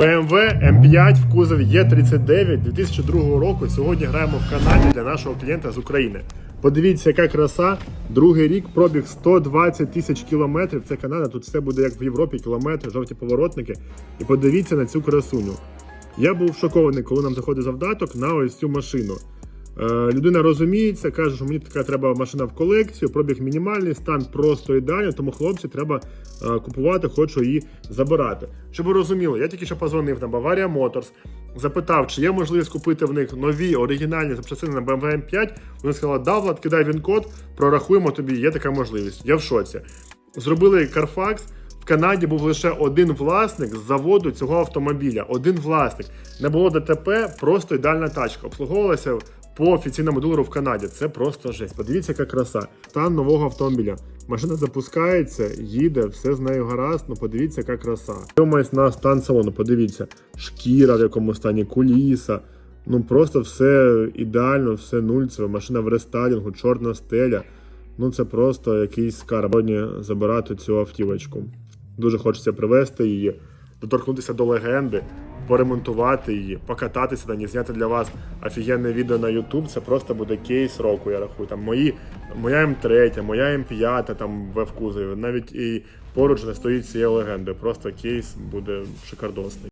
BMW M5 в кузові Е39 2002 року. Сьогодні граємо в Канаді для нашого клієнта з України. Подивіться, яка краса. Другий рік пробіг 120 тисяч кілометрів. Це Канада. Тут все буде як в Європі, кілометри, жовті поворотники. І подивіться на цю красуню. Я був шокований, коли нам заходить завдаток на ось цю машину. Е, людина розуміється, каже, що мені така треба машина в колекцію, пробіг мінімальний, стан просто ідеальний, тому хлопці треба е, купувати, хочу її забирати. Щоб ви розуміли, я тільки що позвонив на Bavaria Motors, запитав, чи є можливість купити в них нові оригінальні запчастини на BMW M5. Вони сказали, да, Влад, кидай він код, прорахуємо тобі, є така можливість. Я в шоці. Зробили Carfax. В Канаді був лише один власник з заводу цього автомобіля. Один власник. Не було ДТП, просто ідеальна тачка. Обслуговувалася по офіційному долару в Канаді. Це просто жесть. Подивіться, яка краса. Стан нового автомобіля. Машина запускається, їде, все з нею гаразд. Ну подивіться, яка краса. Дивимось на стан салону. Подивіться, шкіра в якому стані, куліса. Ну просто все ідеально, все нульцеве. Машина в рестайлінгу, чорна стеля. Ну це просто якийсь скарб. Сьогодні забирати цю автівочку. Дуже хочеться привезти її, доторкнутися до легенди, поремонтувати її, покататися на ній, зняти для вас офігенне відео на YouTube. Це просто буде кейс року, я рахую. Там мої, моя М3, моя М5 там в кузові. Навіть і поруч не стоїть цією легендою. Просто кейс буде шикардосний.